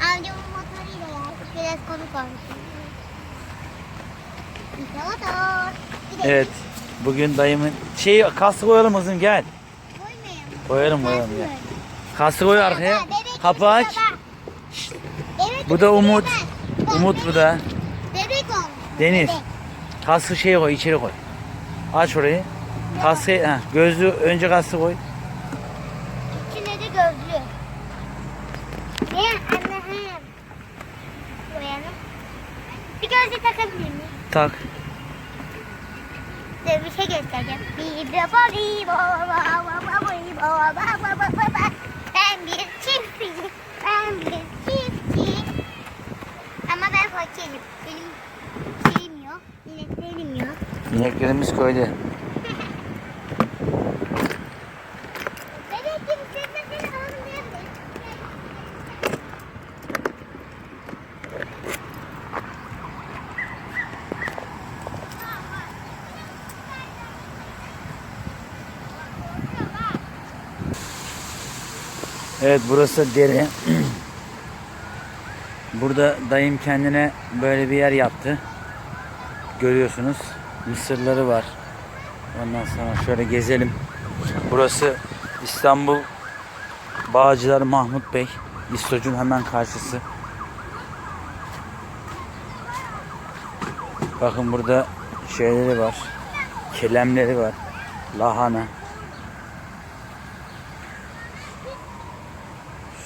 Amcamın motoruyla geldik. Biraz konu konuştuk. İşte motor. Gidelim. Evet. Bugün dayımın şey kası koyalım kızım gel. Koymayayım. Koyalım koyalım gel. Kası koy arkaya. Kapı aç. Bu da Umut. Umut bu da. Bebek olmuş. Deniz. Kası şeye koy içeri koy. Aç orayı. Kası ha, gözlü önce kası koy. İçine de gözlü. Ne Allah'ım. Koyalım. Bir gözlük takabilir miyim? Tak. Dur bir şey göstereceğim. Ben bir çiftçiyim. Ben bir çiftçi. Ama ben fakirim. Benim şeyim yok. İneklerim yok. İneklerimiz koydu. Bebeklim sen de seni almayabilirim. Evet burası dere. Burada dayım kendine böyle bir yer yaptı. Görüyorsunuz. Mısırları var. Ondan sonra şöyle gezelim. Burası İstanbul Bağcılar Mahmut Bey. İstocun hemen karşısı. Bakın burada şeyleri var. Kelemleri var. Lahana.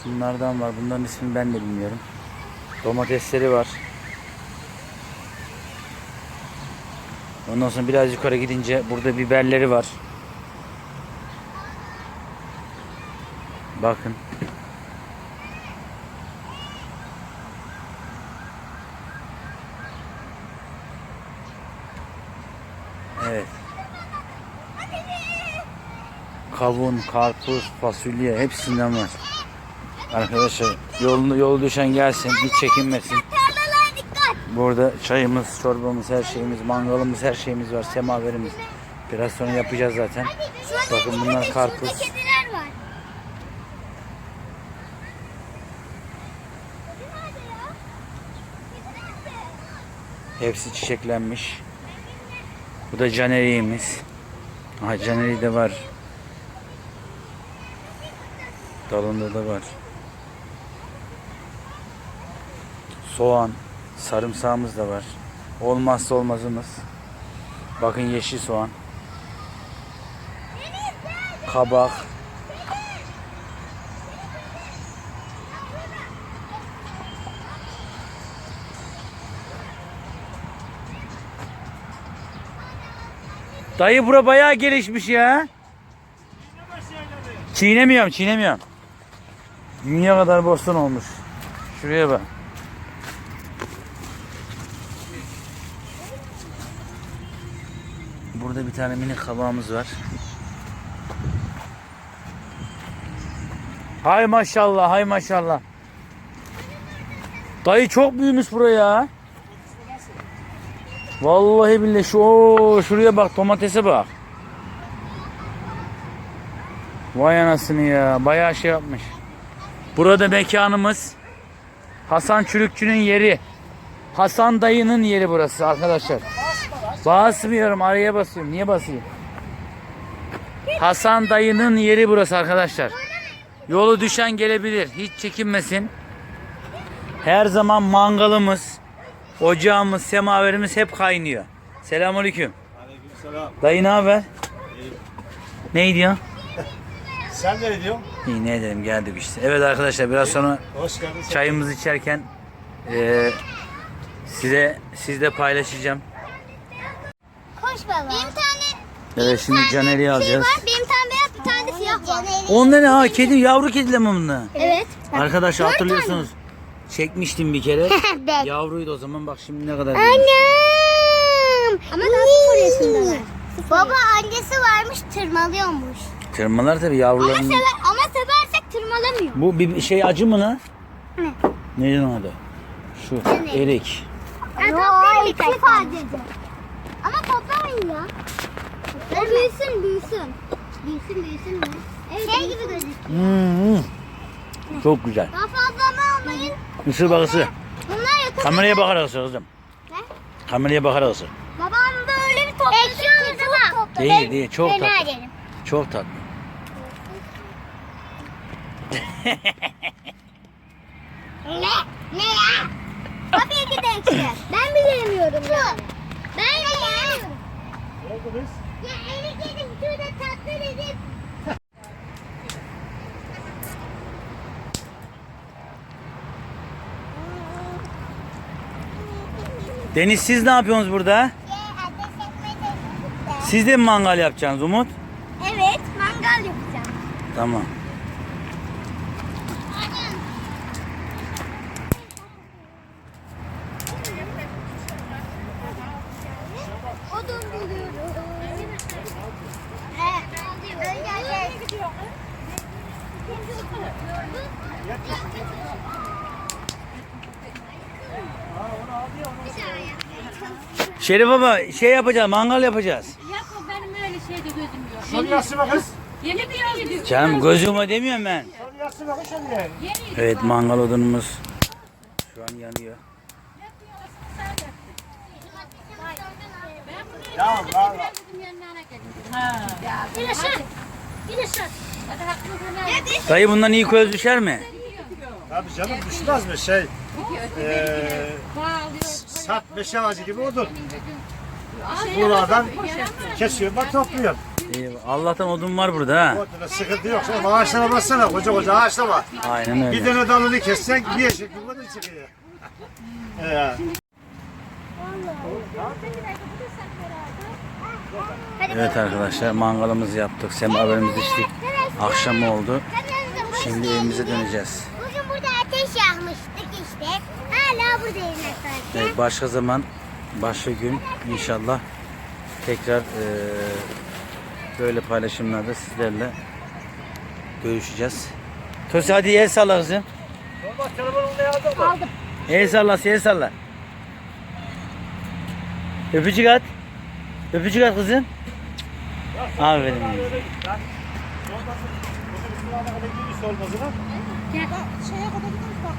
Şunlardan var. Bunların ismini ben de bilmiyorum. Domatesleri var. Ondan sonra biraz yukarı gidince burada biberleri var. Bakın. Evet. Kavun, karpuz, fasulye hepsinden var. Arkadaşlar yolunu yol düşen gelsin hiç çekinmesin. Burada çayımız, çorbamız, her şeyimiz, mangalımız, her şeyimiz var. Semaverimiz. Biraz sonra yapacağız zaten. Bakın bunlar karpuz. Hepsi çiçeklenmiş. Bu da caneriğimiz. Aha caneri de var. Dalında da var. Soğan, sarımsağımız da var. Olmazsa olmazımız. Bakın yeşil soğan. Kabak. Dayı bura bayağı gelişmiş ya. Çiğnemiyorum, çiğnemiyorum. Dünya kadar bostan olmuş. Şuraya bak. Burada bir tane mini kabağımız var. Hay maşallah, hay maşallah. Dayı çok büyümüş buraya. Vallahi billahi şu şuraya bak domatese bak. Vay anasını ya bayağı şey yapmış. Burada mekanımız Hasan Çürükçü'nün yeri. Hasan dayının yeri burası arkadaşlar. Basmıyorum araya basıyorum. Niye basayım? Hasan dayının yeri burası arkadaşlar. Yolu düşen gelebilir. Hiç çekinmesin. Her zaman mangalımız, ocağımız, semaverimiz hep kaynıyor. Selamünaleyküm. Aleykümselam. Dayı ne haber? Ne diyor? Sen ne diyorsun? İyi ne edelim geldik işte. Evet arkadaşlar biraz sonra Hoş geldin. çayımızı içerken eee, size sizle paylaşacağım. Koş baba. Bir tane Evet şimdi Caner'i şey alacağız. var. Benim tane beyaz bir tane de siyah var. Onda ne ha kedi yavru kedi mi bunlar? Evet. Arkadaşlar hatırlıyorsunuz. Çekmiştim bir kere. Bek. Yavruydu o zaman bak şimdi ne kadar. Annem. Ama daha sıfır yaşındalar. Baba annesi varmış tırmalıyormuş. Tırmalar tabii Ama, sever, ama seversek tırmalamıyor. Bu bir şey acı mı lan? Ne? Neydi onun adı? Şu erik. Ben toplayayım birkaç Ama toplamayın ya. O büyüsün büyüsün. Büyüsün büyüsün mü? Evet, şey gibi gözüküyor. Hmm, Çok güzel. Daha fazla mı almayın. Mısır bakısı. Bunlar yakın. Kameraya bakarak ısır kızım. Ne? Kameraya bakarak ısır. Babam böyle bir topladı. Ekşi oldu mu? Değil, değil, çok tatlı. derim. Çok tatlı. Ne? Ne ya? Tabii ki de ekşi. Ben bilemiyorum yani. Oldu biz? Ya eve gelin şurada tatlı dedim. Deniz siz ne yapıyorsunuz burada? Siz de mi mangal yapacaksınız Umut? Evet mangal yapacağım. Tamam. Odun buluyorum. He. Öyle Bir saniye. Şerif baba şey yapacağız mangal yapacağız. Yapma benim öyle şeyde gözüm yok. Şöyle yatsıma kız. Yeni bir yol gidiyor. Canım gözüme demiyorum ben. Şöyle yatsıma kız şöyle. Evet mangal odunumuz şu an yanıyor. Ya yanına geldim. Ha. Ya bir. Bir Dayı bundan iyi köz düşer mi? Tabii canım düşmez mi şey? Eee sat beş ağacı gibi odun. Buradan kesiyor bak topluyor. İyi, Allah'tan odun var burada ha. Oduna sıkıntı yok. Sen ağaçlara baksana koca koca ağaçlar var. Aynen Bir öyle. tane dalını kessen bir eşek bir odun çıkıyor. Ee, Evet arkadaşlar mangalımızı yaptık. Semaverimizi içtik. Akşam oldu. Şimdi evimize döneceğiz. Bugün burada ateş yakmıştık işte. Hala buradayız arkadaşlar. Evet, başka zaman, başka gün inşallah tekrar eee, böyle paylaşımlarda sizlerle görüşeceğiz. Tosi hadi el salla kızım. Mı? El salla, el salla. Öpücük at. Öpücük at kızım. Aferin. Olmasın. Otobüsün ağına kadar gidiyorsun olmasın ha. Gel. Şeye kadar gidelim bak.